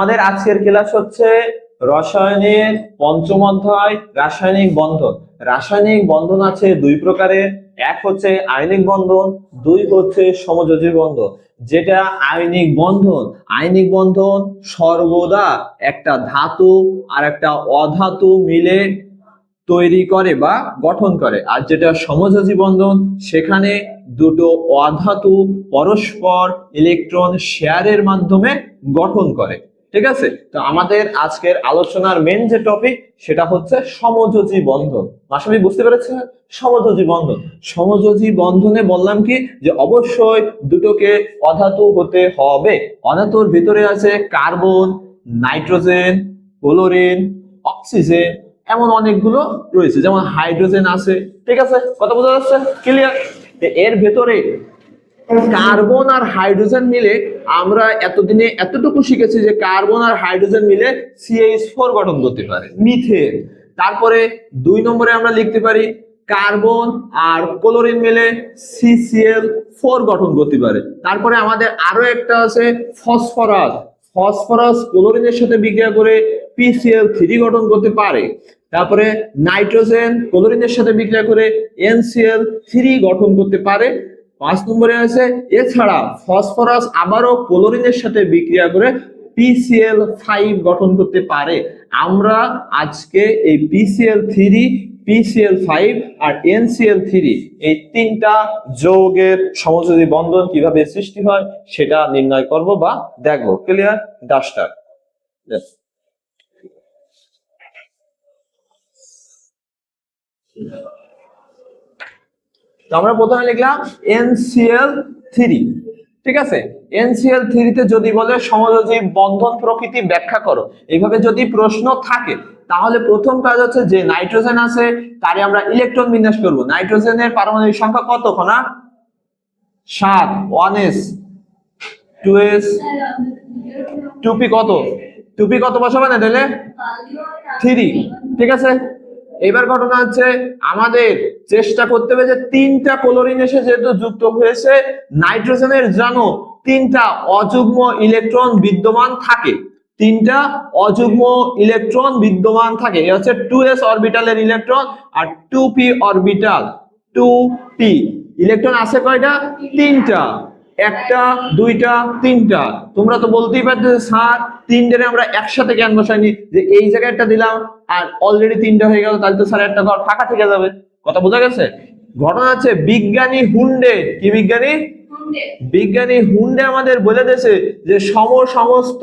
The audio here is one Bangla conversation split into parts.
আমাদের আজকের ক্লাস হচ্ছে রসায়নের পঞ্চম অধ্যায়, রাসায়নিক বন্ধন। রাসায়নিক বন্ধন আছে দুই প্রকারের। এক হচ্ছে আয়নিক বন্ধন, দুই হচ্ছে সমযোজী বন্ধন। যেটা আয়নিক বন্ধন আয়নিক বন্ধন সর্বদা একটা ধাতু আর একটা অধাতু মিলে তৈরি করে বা গঠন করে। আর যেটা সমযোজী বন্ধন, সেখানে দুটো অধাতু পরস্পর ইলেকট্রন শেয়ারের মাধ্যমে গঠন করে। ঠিক আছে? তো আমাদের আজকের আলোচনার মেন যে টপিক সেটা হচ্ছে সমযোজী বন্ধন। মাসাবি বুঝতে পেরেছেন? সমযোজী বন্ধন। সমযোজী বন্ধনে বললাম কি, যে অবশ্যই দুটোকে অধাতু হতে হবে। অধাতুর ভিতরে আছে কার্বন, নাইট্রোজেন, ক্লোরিন, অক্সিজেন, এমন অনেকগুলো রয়েছে। যেমন হাইড্রোজেন আছে। ঠিক আছে? কথা বোঝা যাচ্ছে? ক্লিয়ার এর ভেতরে কার্বন আর হাইড্রোজেন মিলে আমরা এতদিনে এতটুকু শিখেছি যে কার্বন আর হাইড্রোজেন মিলে সিএইচ ফোর গঠন করতে পারে মিথেন তারপরে দুই নম্বরে আমরা লিখতে পারি কার্বন আর ক্লোরিন মিলে সিসিএল ফোর গঠন করতে পারে। তারপরে আমাদের আরও একটা আছে ফসফরাস ফসফরাস ক্লোরিনের সাথে বিক্রিয়া করে পিসিএল থ্রি গঠন করতে পারে। তারপরে নাইট্রোজেন ক্লোরিনের সাথে বিক্রিয়া করে এনসিএল থ্রি গঠন করতে পারে। পাঁচ নম্বরে আছে, এছাড়া ফসফরাস আবারও ক্লোরিনের সাথে বিক্রিয়া করে পিসিএল ফাইভ গঠন করতে পারে। আমরা আজকে এই পিসিএল থ্রি পিসিএল ফাইভ আর এনসিএল থ্রি এই তিনটা যৌগের সমযোজী বন্ধন কীভাবে সৃষ্টি হয় সেটা নির্ণয় করব বা দেখব। ক্লিয়ার ডাস্টার তো আমরা প্রথমে লিখলাম এনসিএল থ্রি, ঠিক আছে? এনসিএল থ্রিতে যদি বলে সমযোজী বন্ধন প্রকৃতি ব্যাখ্যা করো, এইভাবে যদি প্রশ্ন থাকে, তাহলে প্রথম কাজ হচ্ছে যে নাইট্রোজেন আছে তারে আমরা ইলেকট্রন বিন্যাস করব। নাইট্রোজেনের পারমাণবিক সংখ্যা কত খনা সাত ওয়ান এস টু এস টুপি কত? টুপি কত বসাবে না তাহলে? থ্রি ঠিক আছে? এবার ঘটনা হচ্ছে, আমাদের চেষ্টা করতে হবে যে তিনটা ক্লোরিন এসে যেহেতু যুক্ত হয়েছে নাইট্রোজেনের যেন তিনটা অযুগ্ম ইলেকট্রন বিদ্যমান থাকে। তিনটা অযুগ্ম ইলেকট্রন বিদ্যমান থাকে। এ হচ্ছে টু এস অরবিটালের ইলেকট্রন আর two P orbital two P electron আছে কয়টা? তিনটা। একটা, দুইটা, তিনটা। তোমরা তো বলতেই পারছ স্যার তিনটে আমরা একসাথে কেন বসাইনি যে এই জায়গায় একটা দিলাম, আর অলরেডি তিনটে হয়ে গেল, তাহলে তো স্যার একটা ঘর ফাঁকা থেকে যাবে। কথা বোঝা গেছে? ঘটনা আছে বিজ্ঞানী হুন্ডে। কি বিজ্ঞানী? বিজ্ঞানী হুন্ডে আমাদের বলে দিয়েছে যে সম সমস্ত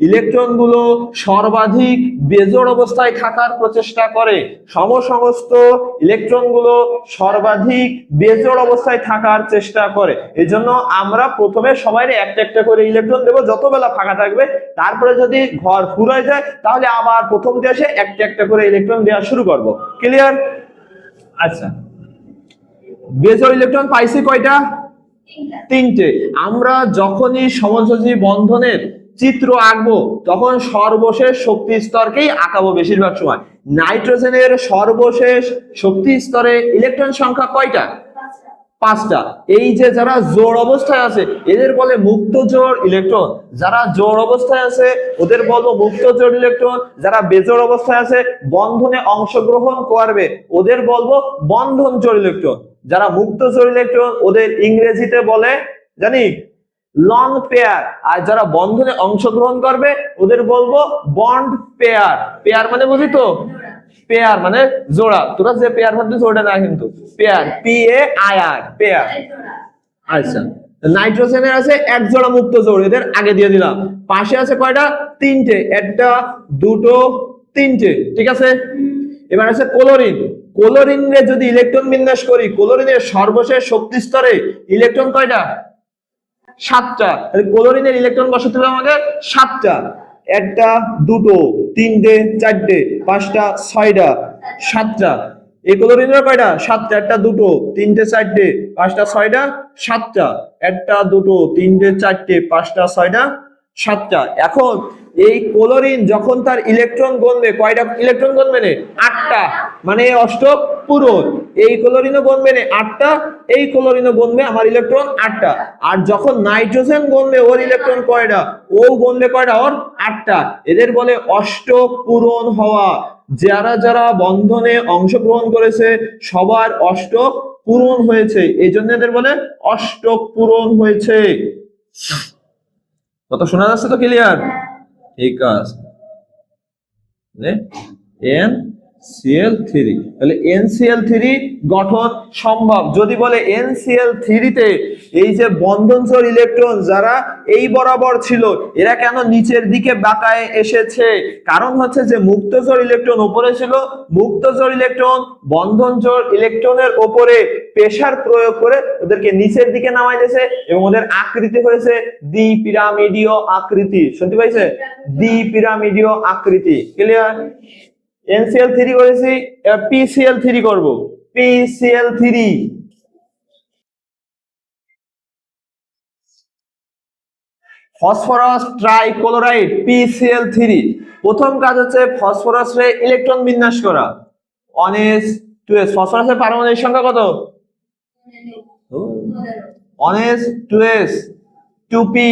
ইলেকট্রনগুলো সর্বাধিক বেজোড় অবস্থায় থাকার প্রচেষ্টা করে। সম সমস্ত ইলেকট্রনগুলো সর্বাধিক বেজোড় অবস্থায় থাকার চেষ্টা করে। এই জন্য আমরা প্রথমে সবাই একটা একটা করে ইলেকট্রন দেবো যত বেলা ফাঁকা থাকবে তারপরে যদি ঘর ফুরায় যায় তাহলে আবার প্রথম দেশে একটা একটা করে ইলেকট্রন দেওয়া শুরু করব। ক্লিয়ার আচ্ছা। বেজোড় ইলেকট্রন পাইছি কয়টা? তিনটে। আমরা যখনই সমযোজী বন্ধনের চিত্র আঁকবো, তখন সর্বশেষ শক্তি স্তরকেই আঁকাবো বেশিরভাগ সময়। নাইট্রোজেনের সর্বশেষ শক্তি স্তরে ইলেকট্রন সংখ্যা কয়টা? পাঁচটা। এই যে যারা জোর অবস্থায় আছে, এদের বলে মুক্ত জোর ইলেকট্রন যারা জোর অবস্থায় আছে, ওদের বলব মুক্ত জোর ইলেকট্রন যারা বেজোর অবস্থায় আছে, বন্ধনে অংশগ্রহণ করবে, ওদের বলব বন্ধন জোড় ইলেকট্রন যারা মুক্ত ইলেকট্রন ওদের ইংরেজিতে বলে, জানি? লং পেয়ার আর যারা বন্ধনে অংশগ্রহণ করবে, ওদের বলব বন্ড পেয়ার পেয়ার মানে বুঝি তো? পেয়ার মানে জোড়া। তোরা যে পেয়ার ভাবতে জোড়া না কিন্তু। Pair P A I R pair আচ্ছা। নাইট্রোজেনের আছে এক জোড়া মুক্ত জোড়। এদের আগে দিয়ে দিলাম। পাশে আছে কয়টা? তিনটে। একটা, দুটো, তিনটে। ঠিক আছে? এবার আছে ক্লোরিন ক্লোরিনে যদি ইলেকট্রন বিন্যাস করি, ক্লোরিনের সর্বশেষ শক্তি স্তরে ইলেকট্রন কয়টা? সাতটা। ক্লোরিনের ইলেকট্রন বসাতে হবে আমাকে সাতটা। একটা, দুটো, তিনটে, চারটে, পাঁচটা, ছয়টা, সাতটা। এই ক্লোরিনের কয়টা? সাতটা। একটা, দুটো, তিনটে, চারটে, পাঁচটা, ছয়টা, সাতটা। একটা, দুটো, তিনটে, চারটে, পাঁচটা, ছয়টা, সাতটা। এখন এই ক্লোরিন যখন তার ইলেকট্রন গণবে কয়টা ইলেকট্রন গণবে নে? আটটা। মানে এই অষ্টক পূরণ এই ক্লোরিনও বনবে না আটটা, এই ক্লোরিনও বনবে আমার ইলেকট্রন আটটা। আর যখন নাইট্রোজেন বনবে ওর ইলেকট্রন কয়টা? ও বনবে কয়টা? ওর আটটা। এদের বলে অষ্টক পূরণ হওয়া। যারা যারা বন্ধনে অংশগ্রহণ করেছে, সবার অষ্টক পূরণ হয়েছে। এই জন্য এদের বলে অষ্টক পূরণ হয়েছে। কত শোনা যাচ্ছে তো ক্লিয়ার ঠিক আছে এন সিএল থ্রি তাহলে এনসিএল থ্রি গঠন সম্ভব। যদি বলে এনসিএল থ্রিতে এই যে বন্ধনসর ইলেকট্রন যারা এই বরাবর ছিল এরা কেন নিচের দিকে বাঁকায় এসেছে? কারণ হচ্ছে যে মুক্তজোর ইলেকট্রন উপরে ছিল মুক্তজোর ইলেকট্রন বন্ধনজোর ইলেকট্রনের উপরে প্রেসার প্রয়োগ করে ওদেরকে নিচের দিকে নামাই দিয়েছে এবং ওদের আকৃতি হয়েছে দ্বি পিরামিডীয় আকৃতি। শুনতে পাইছে? দ্বি পিরামিডীয় আকৃতি। ক্লিয়ার এনসিএল থ্রি করেছি পিসিএল থ্রি করব। PCL three phosphorus trichloride PCL three প্রথম কাজ হচ্ছে ফসফরাসে ইলেকট্রন বিন্যাস করা। ওয়ান টু এস ফসফরাসের পারমাণবিক সংখ্যা কত? One two S two P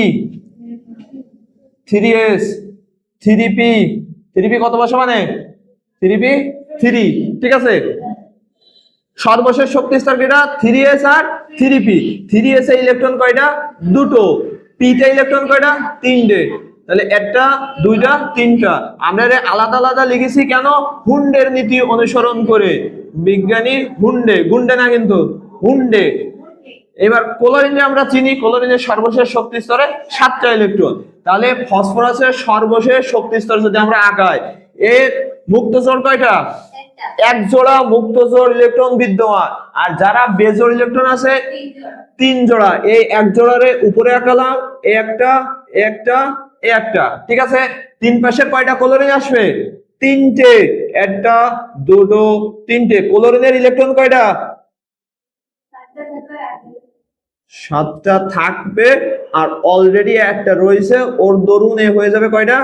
three S three P three P কত বসে মানে? থ্রি পি থ্রি ঠিক আছে? সর্বশেষ শক্তি স্তর কেটা? থ্রি এস আর থ্রি পি থ্রি এস এ ইলেকট্রন কয়টা? দুটো। পি তে ইলেকট্রন কয়টা? তিনটে। তাহলে একটা, দুইটা, তিনটা। আমরা আলাদা আলাদা লিখেছি কেন? হুন্ডের নীতি অনুসরণ করে। বিজ্ঞানী হুন্ডে। গুন্ডে না কিন্তু? হুন্ডে। এবার ক্লোরিনে আমরা চিনি। ক্লোরিনের সর্বশেষ শক্তি স্তরে সাতটা ইলেকট্রন তাহলে ফসফরাসের সর্বশেষ শক্তি স্তর যদি আমরা আঁকাই এর মুক্ত জোর কয়টা? এক জোড়া মুক্ত ইলেকট্রন বিদ্যমান। আর যারা বেজোড় ইলেকট্রন আছে তিন জোড়া। এই এক জোড়ারে উপরে আঁকালাম একটা একটা একটা। ঠিক আছে? তিন পাশে কয়টা ক্লোরিন আসবে? তিনটে। একটা দুটো তিনটে। ক্লোরিনের ইলেকট্রন কয়টা? সাতটা থাকবে আর অলরেডি একটা রয়েছে। ওর দরুন এ হয়ে যাবে কয়টা?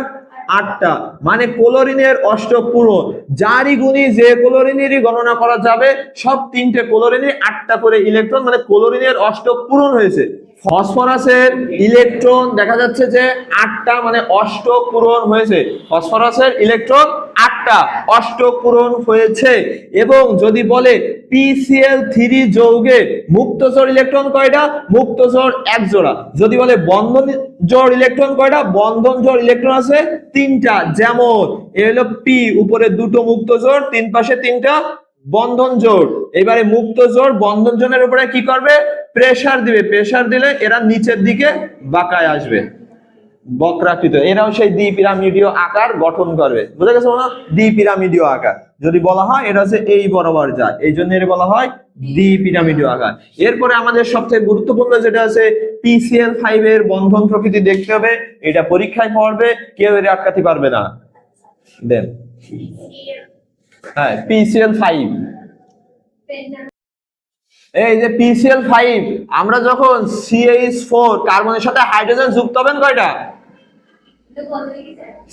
আটটা। মানে কোলোরিনের অষ্টপূরণ যারই গুণী, যে কোলোরিনেরই গণনা করা যাবে, সব তিনটে কোলোরিনে আটটা করে ইলেকট্রন মানে কোলোরিনের অষ্টপূরণ হয়েছে। ফসফরাসের ইলেকট্রন দেখা যাচ্ছে যে আটটা মানে অষ্ট পূরণ হয়েছে। ফসফরাসের ইলেকট্রন আটটা অষ্টক পূরণ হয়েছে এবং যদি বলে পিসিএল থ্রি যৌগে মুক্তজোড় ইলেকট্রন কয়টা? মুক্তজোড় এক জোড়া। যদি বলে বন্ধন জোড় ইলেকট্রন কয়টা? বন্ধন জোড় ইলেকট্রন আছে তিনটা। যেমন, এ হলো পি উপরে দুটো মুক্ত জোড় তিন পাশে তিনটা বন্ধন জোড় এবারে মুক্ত জোড় বন্ধন জোড়ের উপরে কি করবে? প্রেসার দিবে। প্রেসার দিলে এরা নিচের দিকে বাঁকায় আসবে। বক্রাকৃত। এরাও সেই দ্বি পিরামিডীয় আকার গঠন করবে। বুঝে গেছে না দ্বি পিরামিডীয় আকার। যদি বলা হয়, এটা হচ্ছে এই বরাবর যায় এই জন্য এর বলা হয় দ্বি পিরামিডীয় আকার। এরপরে আমাদের সবচেয়ে গুরুত্বপূর্ণ যেটা আছে পিসিএল ফাইভ এর বন্ধন প্রকৃতি দেখতে হবে। এটা পরীক্ষায় পড়বে, কেউ এর আটকাতে পারবে না। দেন। হ্যাঁ পিসিএল ফাইভ এই যে পিসিএল ফাইভ আমরা যখন সিএইচ ফোর কার্বনের সাথে হাইড্রোজেন যুক্ত হবেন কয়টা?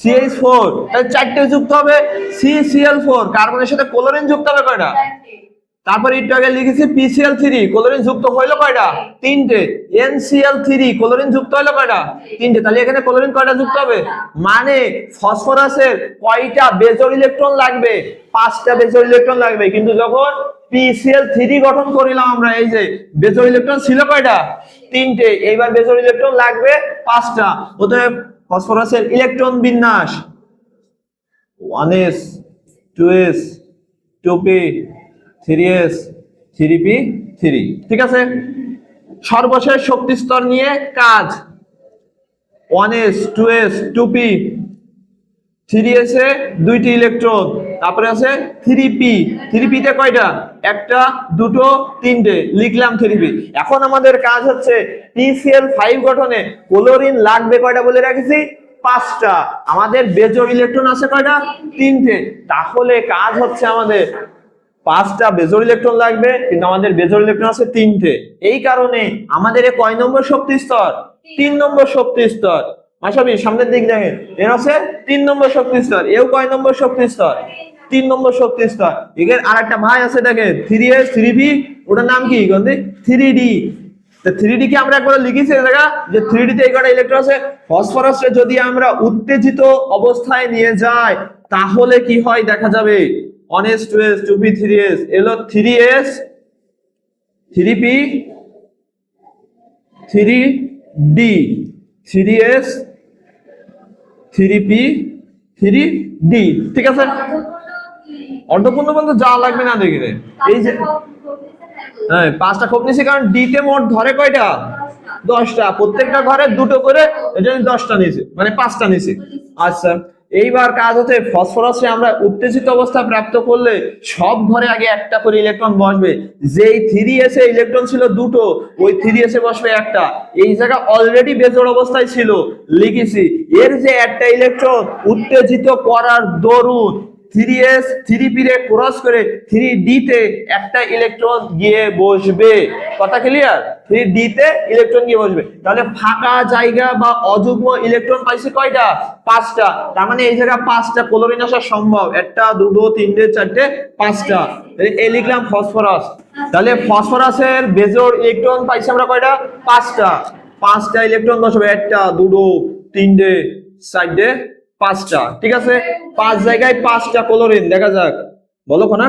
সিএইচ ফোর চারটে যুক্ত হবে। সিসিএল ফোর কার্বনের সাথে ক্লোরিন যুক্ত হবে কয়টা? তারপর একটু আগে লিখেছি পিসিএল থ্রি ক্লোরিন যুক্ত হইল কয়টা? তিনটে। এনসিএল থ্রি ক্লোরিন যুক্ত হইল কয়টা? তিনটে। তাহলে এখানে ক্লোরিন কয়টা যুক্ত হবে? মানে ফসফরাসের কয়টা বেজোর ইলেকট্রন লাগবে? পাঁচটা বেজোর ইলেকট্রন লাগবে। কিন্তু যখন পিসিএল থ্রি গঠন করিলাম আমরা, এই যে বেজোর ইলেকট্রন ছিল কয়টা? তিনটে। এইবার বেজোর ইলেকট্রন লাগবে পাঁচটা। অতএব ফসফরাসের ইলেকট্রন বিন্যাস। One S two S two P three S three P three ঠিক আছে? সর্বশেষ শক্তি স্তর নিয়ে কাজ। One S two S two P three এসে দুইটি ইলেকট্রন তারপরে আছে থ্রি পি থ্রি পিতে কয়টা? একটা, দুটো, তিনটে। লিখলাম থ্রি পি এখন আমাদের কাজ হচ্ছে পিসিএল ফাইভ গঠনে ক্লোরিন লাগবে কয়টা বলে রাখছি? পাঁচটা। আমাদের বেজোর ইলেকট্রন আছে কয়টা? তিনটে। তাহলে কাজ হচ্ছে আমাদের পাঁচটা বেজোর ইলেকট্রন লাগবে, কিন্তু আমাদের বেজোর ইলেকট্রন আছে তিনটে। এই কারণে আমাদের কয় নম্বর শক্তি স্তর? তিন নম্বর শক্তি স্তর। মাসাবি সামনের দিক দেখেন। এর আছে তিন নম্বর শক্তি স্তর। এও কয় নম্বর শক্তি স্তর? তিন নম্বর শক্তি স্তর। এখানে আর একটা ভাই আছে দেখে থ্রি এস থ্রি ভি ওটার নাম কি? গন্ধে? থ্রি ডি থ্রি ডি কে আমরা একবার লিখেছি জায়গা যে থ্রি ডি তে কটা ইলেকট্রন আছে। ফসফরাসে যদি আমরা উত্তেজিত অবস্থায় নিয়ে যাই, তাহলে কি হয় দেখা যাবে? One S two S two P three S এলো three S three P three D three S three P, three D, ঠিক আছে? অর্ধপূর্ণ বলতে যা লাগবে না দেখে এই যে হ্যাঁ পাঁচটা খোপ নিছি কারণ ডি তে মোট ধরে কয়টা? দশটা। প্রত্যেকটা ঘরে দুটো করে এটা দশটা নিয়েছি। মানে পাঁচটা নিছি আচ্ছা। এইবার কাজ হচ্ছে ফসফরাসে আমরা উত্তেজিত অবস্থা প্রাপ্ত করলে সব ঘরে আগে একটা করে ইলেকট্রন বসবে। যেই থ্রি এস এ ইলেকট্রন ছিল দুটো, ওই থ্রি এস এ বসবে একটা। এই জায়গা অলরেডি বেজোড় অবস্থায় ছিল, লিখেছি। এর যে একটা ইলেকট্রন উত্তেজিত করার দরুন থ্রি এস থ্রি পিরে ক্রস করে থ্রি ডি তে একটা ইলেকট্রন গিয়ে বসবে। কথা ক্লিয়ার থ্রি ডি তে ইলেকট্রন গিয়ে বসবে। তাহলে ফাঁকা জায়গা বা অযুগ্ম ইলেকট্রন পাইছে কয়টা? পাঁচটা। তার মানে এই জায়গা পাঁচটা ক্লোরিন আসা সম্ভব। একটা, দুটো, তিনটে, চারটে, পাঁচটা। এই লিখলাম ফসফরাস তাহলে ফসফরাসের বেজোর ইলেকট্রন পাইছি আমরা কয়টা? পাঁচটা। পাঁচটা ইলেকট্রন বসবে একটা, দুটো, তিনটে, চারটে পাঁচটা ঠিক আছে? পাঁচ জায়গায় পাঁচটা ক্লোরিন দেখা যাক। বলো কোনা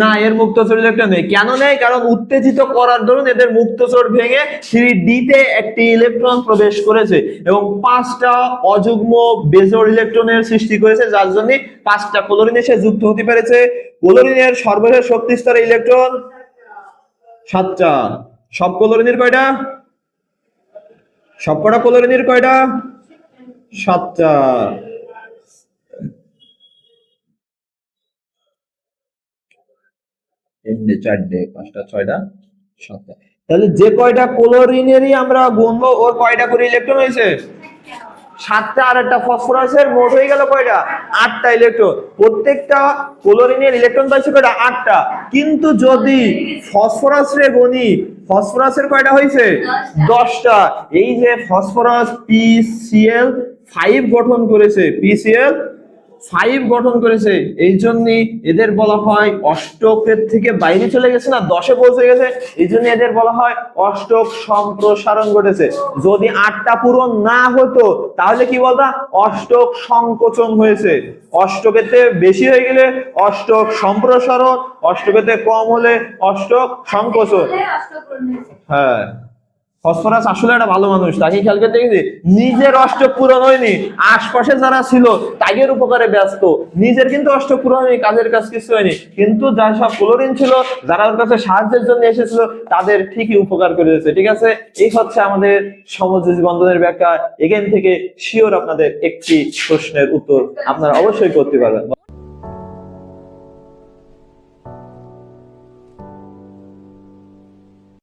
না এর মুক্তচর ইলেকট্রন নেই। কেন নেই? কারণ উত্তেজিত করার দরুন এদের মুক্তচর ভেঙে থ্রি ডি তে একটি ইলেকট্রন প্রবেশ করেছে এবং পাঁচটা অযুগ্ম বেজোর ইলেকট্রনের সৃষ্টি করেছে যার জন্য পাঁচটা ক্লোরিন এসে যুক্ত হতে পেরেছে। ক্লোরিনের সর্বশেষ শক্তি স্তরে ইলেকট্রন সাতটা। সব ক্লোরিনের কয়টা? সবকটা ক্লোরিনের কয়টা? সাতটা এমনি চারটে পাঁচটা ছয়টা সাতটা। তাহলে যে কয়টা ক্লোরিনেরই আমরা গুনবো ওর কয়টা করে ইলেকট্রন হয়েছে? সাতটা আর একটা ফসফরাসের মোট হয়ে গেল কয়টা? আটটা ইলেকট্রন প্রত্যেকটা ক্লোরিনের ইলেকট্রন পাইছে কয়টা? আটটা। কিন্তু যদি ফসফরাসরে গণি ফসফরাসের কয়টা হয়েছে? দশটা। এই যে ফসফরাস পি পিসিএল ফাইভ গঠন করেছে পিসিএল ফাইভ গঠন করেছে। এই জন্য এদের বলা হয় অষ্টকের থেকে বাইরে চলে গেছে না দশে পৌঁছে গেছে। এই জন্য এদের বলা হয় অষ্টক সম্প্রসারণ ঘটেছে। যদি আটটা পূরণ না হতো তাহলে কি বলতা? অষ্টক সংকোচন হয়েছে। অষ্টকেতে বেশি হয়ে গেলে অষ্টক সম্প্রসারণ অষ্টকেতে কম হলে অষ্টক সংকোচন। হ্যাঁ। ফসফরাস আসলে একটা ভালো মানুষ, তাকে খেয়াল করতে গেছি নিজের অষ্ট পূরণ হয়নি, আশপাশে যারা ছিল তাদের উপকারে ব্যস্ত, নিজের কিন্তু অষ্ট পূরণ হয়নি, কাজের কাজ কিছু হয়নি, কিন্তু যার সব ক্লোরিন ছিল, যারা ওর কাছে সাহায্যের জন্য এসেছিল, তাদের ঠিকই উপকার করে দিয়েছে, ঠিক আছে? এই হচ্ছে আমাদের সমযোজী বন্ধনের ব্যাখ্যা, এখান থেকে শিওর আপনাদের একটি প্রশ্নের উত্তর আপনারা অবশ্যই করতে পারবেন।